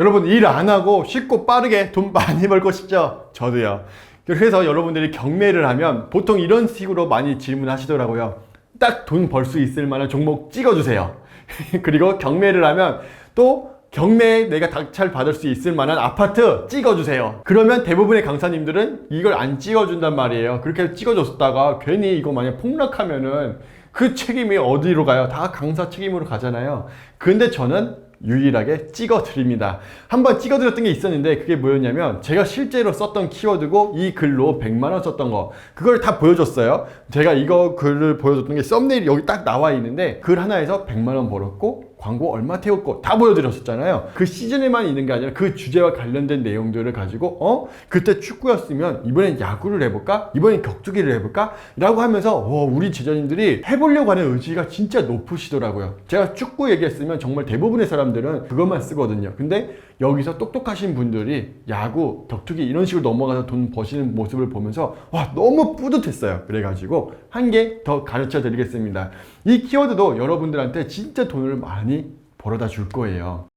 여러분 일 안 하고 쉽고 빠르게 돈 많이 벌고 싶죠? 저도요. 그래서 여러분들이 경매를 하면 보통 이런 식으로 많이 질문하시더라고요. 딱 돈 벌 수 있을 만한 종목 찍어주세요. 그리고 경매를 하면 또 경매에 내가 닥찰 받을 수 있을 만한 아파트 찍어주세요. 그러면 대부분의 강사님들은 이걸 안 찍어준단 말이에요. 그렇게 찍어줬다가 괜히 이거 만약 폭락하면은 그 책임이 어디로 가요? 다 강사 책임으로 가잖아요. 근데 저는 유일하게 찍어 드립니다. 한번 찍어 드렸던 게 있었는데 그게 뭐였냐면 제가 실제로 썼던 키워드고 이 글로 100만 원 썼던 거 그걸 다 보여줬어요. 제가 이거 글을 보여줬던 게 썸네일이 여기 딱 나와 있는데 글 하나에서 100만 원 벌었고 광고 얼마 태웠고 다 보여드렸었잖아요. 그 시즌에만 있는 게 아니라 그 주제와 관련된 내용들을 가지고 어 그때 축구였으면 이번엔 야구를 해볼까? 이번엔 격투기를 해볼까? 라고 하면서 와, 우리 제자님들이 해보려고 하는 의지가 진짜 높으시더라고요. 제가 축구 얘기했으면 정말 대부분의 사람들은 그것만 쓰거든요. 근데 여기서 똑똑하신 분들이 야구, 격투기 이런 식으로 넘어가서 돈 버시는 모습을 보면서 와 너무 뿌듯했어요. 그래가지고 한 개 더 가르쳐 드리겠습니다. 이 키워드도 여러분들한테 진짜 돈을 많이 벌어다 줄 거예요.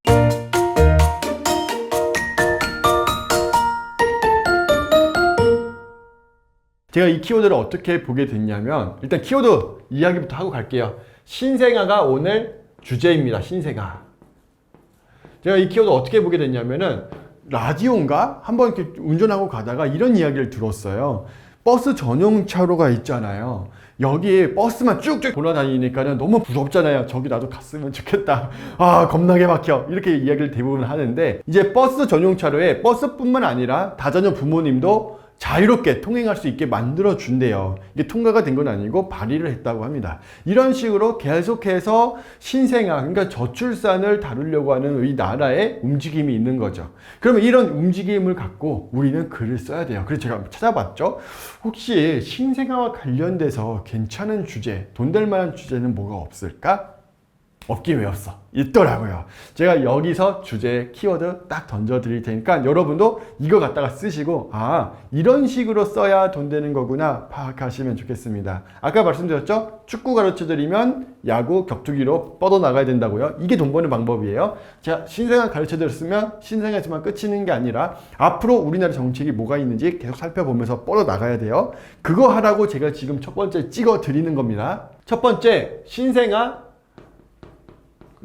제가 이 키워드를 어떻게 보게 됐냐면 일단 키워드 이야기부터 하고 갈게요. 신생아가 오늘 주제입니다. 신생아. 제가 이 키워드 어떻게 보게 됐냐면은 라디오인가 한번 이렇게 운전하고 가다가 이런 이야기를 들었어요. 버스 전용 차로가 있잖아요. 여기 버스만 쭉쭉 돌아다니니까는 너무 부럽잖아요. 저기 나도 갔으면 좋겠다. 아, 겁나게 막혀. 이렇게 이야기를 대부분 하는데 이제 버스 전용 차로에 버스뿐만 아니라 다자녀 부모님도 자유롭게 통행할 수 있게 만들어 준대요. 이게 통과가 된 건 아니고 발의를 했다고 합니다. 이런 식으로 계속해서 신생아, 그러니까 저출산을 다루려고 하는 이 나라의 움직임이 있는 거죠. 그러면 이런 움직임을 갖고 우리는 글을 써야 돼요. 그래서 제가 찾아봤죠. 혹시 신생아와 관련돼서 괜찮은 주제, 돈 될 만한 주제는 뭐가 없을까? 없긴 왜 없어? 있더라고요. 제가 여기서 주제 키워드 딱 던져 드릴 테니까 여러분도 이거 갖다가 쓰시고 아 이런 식으로 써야 돈 되는 거구나 파악하시면 좋겠습니다. 아까 말씀드렸죠? 축구 가르쳐 드리면 야구, 격투기로 뻗어 나가야 된다고요. 이게 돈 버는 방법이에요. 제가 신생아 가르쳐 드렸으면 신생아에서만 끝이는 게 아니라 앞으로 우리나라 정책이 뭐가 있는지 계속 살펴보면서 뻗어 나가야 돼요. 그거 하라고 제가 지금 첫 번째 찍어 드리는 겁니다. 첫 번째 신생아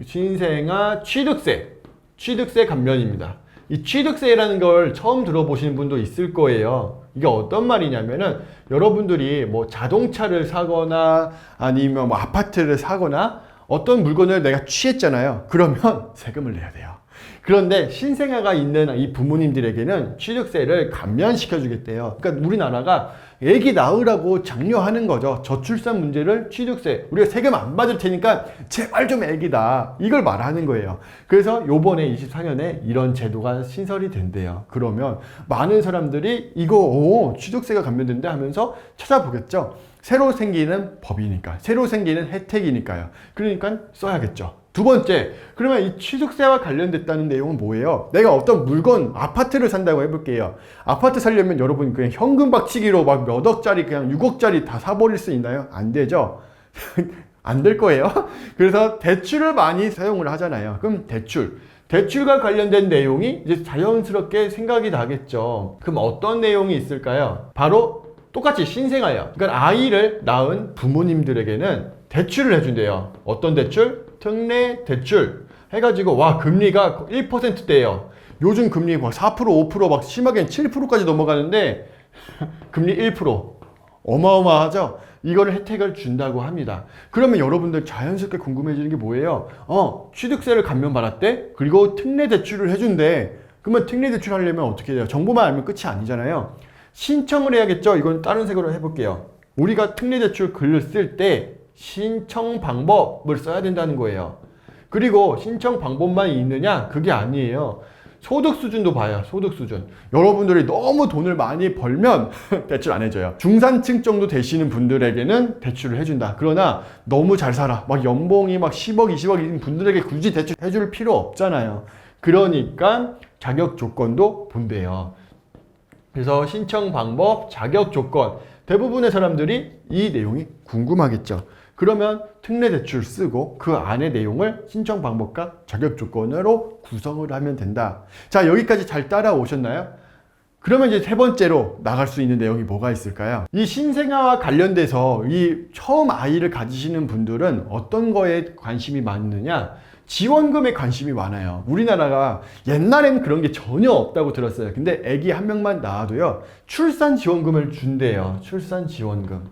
신생아 취득세, 취득세 감면입니다. 이 취득세라는 걸 처음 들어보시는 분도 있을 거예요. 이게 어떤 말이냐면은 여러분들이 뭐 자동차를 사거나 아니면 뭐 아파트를 사거나 어떤 물건을 내가 취했잖아요. 그러면 세금을 내야 돼요. 그런데 신생아가 있는 이 부모님들에게는 취득세를 감면시켜 주겠대요. 그러니까 우리나라가 애기 낳으라고 장려하는 거죠. 저출산 문제를 취득세, 우리가 세금 안 받을 테니까 제발 좀 애기 낳아. 이걸 말하는 거예요. 그래서 요번에 24년에 이런 제도가 신설이 된대요. 그러면 많은 사람들이 이거 오, 취득세가 감면된다 하면서 찾아보겠죠. 새로 생기는 법이니까, 새로 생기는 혜택이니까요. 그러니까 써야겠죠. 두 번째, 그러면 이 취득세와 관련됐다는 내용은 뭐예요? 내가 어떤 물건, 아파트를 산다고 해볼게요. 아파트 살려면 여러분 그냥 현금 박치기로 막 몇 억짜리, 그냥 6억짜리 다 사버릴 수 있나요? 안 되죠? 안 될 거예요. 그래서 대출을 많이 사용을 하잖아요. 그럼 대출. 대출과 관련된 내용이 이제 자연스럽게 생각이 나겠죠. 그럼 어떤 내용이 있을까요? 바로 똑같이 신생아예요. 그러니까 아이를 낳은 부모님들에게는 대출을 해준대요. 어떤 대출? 특례 대출. 해가지고 와 금리가 1%대예요. 요즘 금리 막 4% 5%막 심하게는 7%까지 넘어가는데 금리 1% 어마어마하죠. 이거를 혜택을 준다고 합니다. 그러면 여러분들 자연스럽게 궁금해지는 게 뭐예요? 어 취득세를 감면받았대. 그리고 특례 대출을 해준대. 그러면 특례 대출 하려면 어떻게 돼요? 정보만 알면 끝이 아니잖아요. 신청을 해야겠죠. 이건 다른 색으로 해볼게요. 우리가 특례 대출 글을 쓸 때 신청 방법을 써야 된다는 거예요. 그리고 신청 방법만 있느냐? 그게 아니에요. 소득 수준도 봐요. 소득 수준. 여러분들이 너무 돈을 많이 벌면 대출 안 해줘요. 중산층 정도 되시는 분들에게는 대출을 해준다. 그러나 너무 잘 살아. 막 연봉이 막 10억, 20억인 분들에게 굳이 대출 해줄 필요 없잖아요. 그러니까 자격 조건도 본대요. 그래서 신청 방법, 자격 조건. 대부분의 사람들이 이 내용이 궁금하겠죠. 그러면 특례 대출 쓰고 그 안에 내용을 신청 방법과 자격 조건으로 구성을 하면 된다. 자, 여기까지 잘 따라오셨나요? 그러면 이제 세 번째로 나갈 수 있는 내용이 뭐가 있을까요? 이 신생아와 관련돼서 이 처음 아이를 가지시는 분들은 어떤 거에 관심이 많느냐? 지원금에 관심이 많아요. 우리나라가 옛날에는 그런 게 전혀 없다고 들었어요. 근데 아기 한 명만 낳아도요, 출산 지원금을 준대요. 출산 지원금.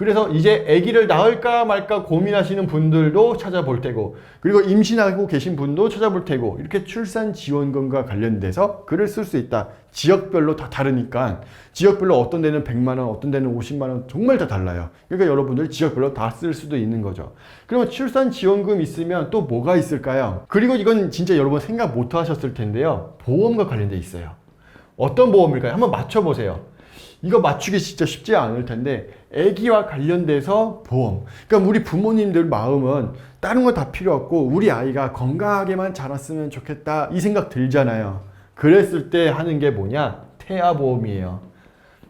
그래서 이제 아기를 낳을까 말까 고민하시는 분들도 찾아볼 테고 그리고 임신하고 계신 분도 찾아볼 테고 이렇게 출산 지원금과 관련돼서 글을 쓸 수 있다. 지역별로 다 다르니까 지역별로 어떤 데는 100만 원, 어떤 데는 50만 원 정말 다 달라요. 그러니까 여러분들 지역별로 다 쓸 수도 있는 거죠. 그러면 출산 지원금 있으면 또 뭐가 있을까요? 그리고 이건 진짜 여러분 생각 못 하셨을 텐데요. 보험과 관련돼 있어요. 어떤 보험일까요? 한번 맞춰 보세요. 이거 맞추기 진짜 쉽지 않을 텐데 아기와 관련돼서 보험. 그러니까 우리 부모님들 마음은 다른 거 다 필요 없고 우리 아이가 건강하게만 자랐으면 좋겠다 이 생각 들잖아요. 그랬을 때 하는 게 뭐냐? 태아보험이에요.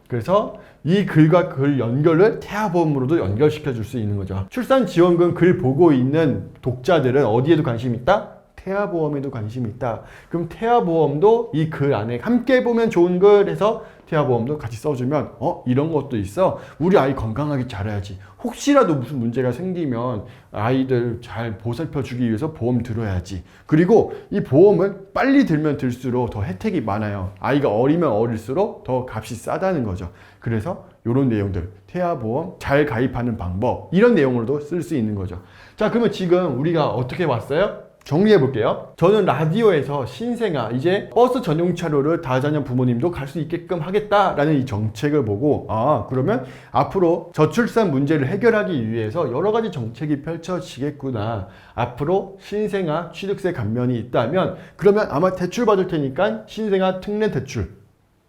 그래서 이 글과 글 연결을 태아보험으로도 연결시켜 줄 수 있는 거죠. 출산 지원금 글 보고 있는 독자들은 어디에도 관심 있다? 태아보험에도 관심이 있다. 그럼 태아보험도 이 글 안에 함께 보면 좋은 글 해서 태아보험도 같이 써주면 어 이런 것도 있어. 우리 아이 건강하게 자라야지. 혹시라도 무슨 문제가 생기면 아이들 잘 보살펴 주기 위해서 보험 들어야지. 그리고 이 보험을 빨리 들면 들수록 더 혜택이 많아요. 아이가 어리면 어릴수록 더 값이 싸다는 거죠. 그래서 이런 내용들 태아보험 잘 가입하는 방법 이런 내용으로도 쓸 수 있는 거죠. 자 그러면 지금 우리가 어떻게 왔어요? 정리해 볼게요. 저는 라디오에서 신생아 이제 버스 전용 차로를 다자녀 부모님도 갈 수 있게끔 하겠다라는 이 정책을 보고 아 그러면 앞으로 저출산 문제를 해결하기 위해서 여러 가지 정책이 펼쳐지겠구나. 앞으로 신생아 취득세 감면이 있다면 그러면 아마 대출 받을 테니까 신생아 특례 대출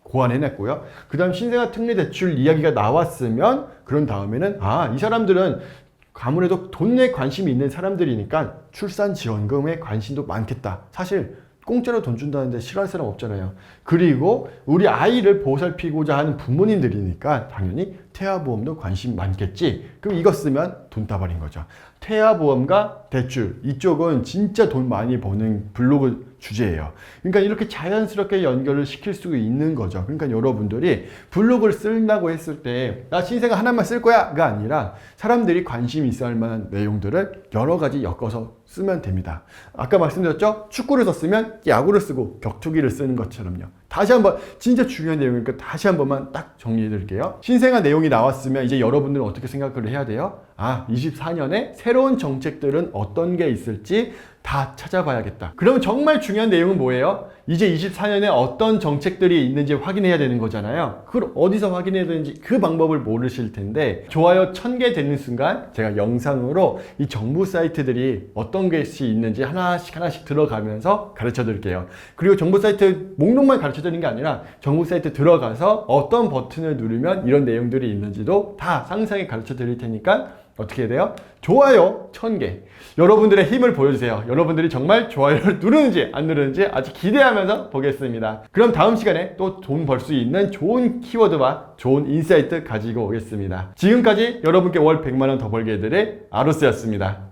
고안해냈고요. 그 다음 신생아 특례 대출 이야기가 나왔으면 그런 다음에는 아 이 사람들은 아무래도 돈에 관심이 있는 사람들이니까 출산 지원금에 관심도 많겠다. 사실 공짜로 돈 준다는데 싫어할 사람 없잖아요. 그리고 우리 아이를 보살피고자 하는 부모님들이니까 당연히 태아보험도 관심 많겠지. 그럼 이거 쓰면 돈다발인 거죠. 태아보험과 대출 이쪽은 진짜 돈 많이 버는 블로그 주제예요. 그러니까 이렇게 자연스럽게 연결을 시킬 수 있는 거죠. 그러니까 여러분들이 블로그를 쓴다고 했을 때, 나 신생 하나만 쓸 거야! 가 아니라 사람들이 관심 있어 할 만한 내용들을 여러 가지 엮어서 쓰면 됩니다. 아까 말씀드렸죠? 축구를 썼으면 야구를 쓰고 격투기를 쓰는 것처럼요. 다시 한번 진짜 중요한 내용이니까 다시 한 번만 딱 정리해 드릴게요. 신생아 내용이 나왔으면 이제 여러분들은 어떻게 생각을 해야 돼요? 아, 24년에 새로운 정책들은 어떤 게 있을지 다 찾아봐야겠다. 그러면 정말 중요한 내용은 뭐예요? 이제 24년에 어떤 정책들이 있는지 확인해야 되는 거잖아요. 그걸 어디서 확인해야 되는지 그 방법을 모르실 텐데 좋아요 1000개 되는 순간 제가 영상으로 이 정부 사이트들이 어떤 것이 있는지 하나씩 하나씩 들어가면서 가르쳐 드릴게요. 그리고 정부 사이트 목록만 가르쳐 드리는 게 아니라 정부 사이트 들어가서 어떤 버튼을 누르면 이런 내용들이 있는지도 다 상세하게 가르쳐 드릴 테니까 어떻게 해야 돼요? 좋아요 1000개. 여러분들의 힘을 보여주세요. 여러분들이 정말 좋아요를 누르는지 안 누르는지 아직 기대하면서 보겠습니다. 그럼 다음 시간에 또 돈 벌 수 있는 좋은 키워드와 좋은 인사이트 가지고 오겠습니다. 지금까지 여러분께 월 100만원 더 벌게 해드릴 아로스였습니다.